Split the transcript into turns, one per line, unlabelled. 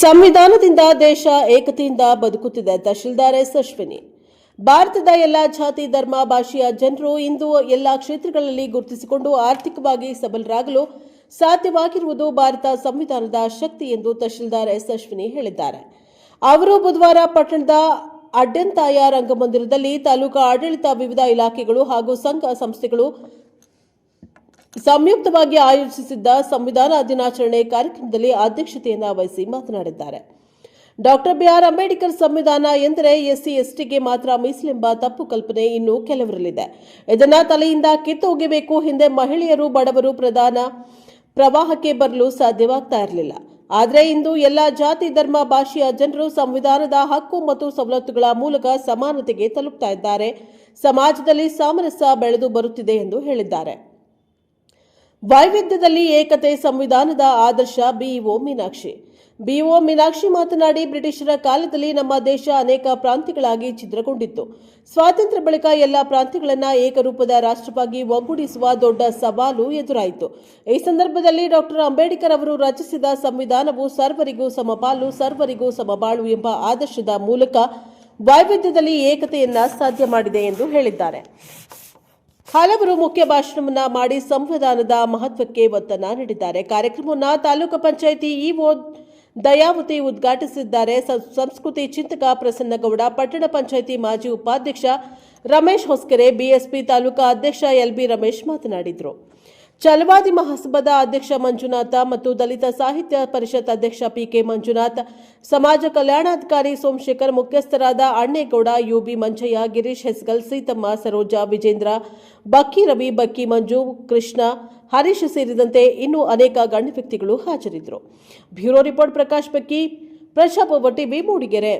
ಸಂವಿಧಾನದಿಂದ ದೇಶ ಏಕತೆಯಿಂದ ಬದುಕುತ್ತಿದೆ ತಹಶೀಲ್ದಾರ್ ಎಸ್ ಅಶ್ವಿನಿ. ಭಾರತದ ಎಲ್ಲ ಜಾತಿ, ಧರ್ಮ, ಭಾಷೆಯ ಜನರು ಇಂದು ಎಲ್ಲ ಕ್ಷೇತ್ರಗಳಲ್ಲಿ ಗುರುತಿಸಿಕೊಂಡು ಆರ್ಥಿಕವಾಗಿ ಸಬಲರಾಗಲು ಸಾಧ್ಯವಾಗಿರುವುದು ಭಾರತ ಸಂವಿಧಾನದ ಶಕ್ತಿ ಎಂದು ತಹಶೀಲ್ದಾರ್ ಎಸ್ ಅಶ್ವಿನಿ ಹೇಳಿದ್ದಾರೆ. ಅವರು ಬುಧವಾರ ಪಟ್ಟಣದ ಅಡ್ಡಂತಾಯ ರಂಗಮಂದಿರದಲ್ಲಿ ತಾಲೂಕು ಆಡಳಿತ ವಿವಿಧ ಇಲಾಖೆಗಳು ಹಾಗೂ ಸಂಘ ಸಂಸ್ಥೆಗಳು ಸಂಯುಕ್ತವಾಗಿ ಆಯೋಜಿಸಿದ್ದ ಸಂವಿಧಾನ ದಿನಾಚರಣೆ ಕಾರ್ಯಕ್ರಮದಲ್ಲಿ ಅಧ್ಯಕ್ಷತೆಯನ್ನು ವಹಿಸಿ ಮಾತನಾಡಿದ್ದಾರೆ. ಡಾಕ್ಟರ್ ಬಿಆರ್ ಅಂಬೇಡ್ಕರ್ ಸಂವಿಧಾನ ಎಂದರೆ ಎಸ್ಸಿ, ಎಸ್ಟಿಗೆ ಮಾತ್ರ ಮೀಸಲೆಂಬ ತಪ್ಪು ಕಲ್ಪನೆ ಇನ್ನು ಕೆಲವರಲ್ಲಿದೆ. ಇದನ್ನ ತಲೆಯಿಂದ ಕಿತ್ತು ಒಗೆಬೇಕು ಹಿಂದೆ ಮಹಿಳೆಯರು, ಬಡವರು ಪ್ರಧಾನ ಪ್ರವಾಹಕ್ಕೆ ಬರಲು ಸಾಧ್ಯವಾಗ್ತಾ ಇರಲಿಲ್ಲ. ಆದರೆ ಇಂದು ಎಲ್ಲ ಜಾತಿ, ಧರ್ಮ, ಭಾಷೆಯ ಜನರು ಸಂವಿಧಾನದ ಹಕ್ಕು ಮತ್ತು ಸವಲತ್ತುಗಳ ಮೂಲಕ ಸಮಾನತೆಗೆ ತಲುಪ್ತಾ ಇದ್ದಾರೆ. ಸಮಾಜದಲ್ಲಿ ಸಾಮರಸ್ಯ ಬೆಳೆದು ಬರುತ್ತಿದೆ ಎಂದು ಹೇಳಿದ್ದಾರೆ. ವೈವಿಧ್ಯದಲ್ಲಿ ಏಕತೆ ಸಂವಿಧಾನದ ಆದರ್ಶ ಬಿಇಒ ಮೀನಾಕ್ಷಿ. ಬಿಇಒ ಮೀನಾಕ್ಷಿ ಮಾತನಾಡಿ, ಬ್ರಿಟಿಷರ ಕಾಲದಲ್ಲಿ ನಮ್ಮ ದೇಶ ಅನೇಕ ಪ್ರಾಂತ್ಯಗಳಾಗಿ ಛಿದ್ರಗೊಂಡಿತ್ತು. ಸ್ವಾತಂತ್ರ್ಯ ಬಳಿಕ ಎಲ್ಲ ಪ್ರಾಂತ್ಯಗಳನ್ನು ಏಕರೂಪದ ರಾಷ್ಟ್ರವಾಗಿ ಒಗ್ಗೂಡಿಸುವ ದೊಡ್ಡ ಸವಾಲು ಎದುರಾಯಿತು. ಈ ಸಂದರ್ಭದಲ್ಲಿ ಡಾಕ್ಟರ್ ಅಂಬೇಡ್ಕರ್ ಅವರು ರಚಿಸಿದ ಸಂವಿಧಾನವು ಸರ್ವರಿಗೂ ಸಮಪಾಲು, ಸರ್ವರಿಗೂ ಸಮಬಾಳು ಎಂಬ ಆದರ್ಶದ ಮೂಲಕ ವೈವಿಧ್ಯದಲ್ಲಿ ಏಕತೆಯನ್ನ ಸಾಧ್ಯ ಮಾಡಿದೆ ಎಂದು ಹೇಳಿದ್ದಾರೆ. ಹಲವರು ಮುಖ್ಯ ಭಾಷಣವನ್ನ ಮಾಡಿ ಸಂವಿಧಾನದ ಮಹತ್ವಕ್ಕೆ ಒತ್ತನ್ನ ನೀಡಿದ್ದಾರೆ. ಕಾರ್ಯಕ್ರಮವನ್ನು ತಾಲೂಕು ಪಂಚಾಯಿತಿ ಇಒ ದಯಾವತಿ ಉದ್ಘಾಟಿಸಿದ್ದಾರೆ. ಸಂಸ್ಕೃತಿ ಚಿಂತಕ ಪ್ರಸನ್ನಗೌಡ, ಪಟ್ಟಣ ಪಂಚಾಯಿತಿ ಮಾಜಿ ಉಪಾಧ್ಯಕ್ಷ ರಮೇಶ್ ಹೊಸ್ಕರೆ, ಬಿಎಸ್ಪಿ ತಾಲೂಕಾ ಅಧ್ಯಕ್ಷ ಎಲ್ಬಿ ರಮೇಶ್ ಮಾತನಾಡಿದರು. ಚಲವಾದಿ ಮಹಾಸಭಾದ ಅಧ್ಯಕ್ಷ ಮಂಜುನಾಥ ಮತ್ತು ದಲಿತ ಸಾಹಿತ್ಯ ಪರಿಷತ್ ಅಧ್ಯಕ್ಷ ಪಿಕೆ ಮಂಜುನಾಥ್, ಸಮಾಜ ಕಲ್ಯಾಣಾಧಿಕಾರಿ ಸೋಮಶೇಖರ್, ಮುಖ್ಯಸ್ಥರಾದ ಅಣ್ಣೇಗೌಡ, ಯುಬಿ ಮಂಜಯ್ಯ, ಗಿರೀಶ್ ಹೆಸ್ಗಲ್, ಸೀತಮ್ಮ, ಸರೋಜಾ, ವಿಜೇಂದ್ರ, ಬಕ್ಕಿ ರವಿ, ಬಕ್ಕಿ ಮಂಜು, ಕೃಷ್ಣ, ಹರೀಶ್ ಸೇರಿದಂತೆ ಇನ್ನೂ ಅನೇಕ ಗಣ್ಯ ವ್ಯಕ್ತಿಗಳು ಹಾಜರಿದ್ದರು. ಬ್ಯೂರೋ ರಿಪೋರ್ಟ್ ಪ್ರಕಾಶ್ ಬಕ್ಕಿ, ಪ್ರಶಾಪ್ ಟಿವಿ ಮೂಡಿಗೆರೆ.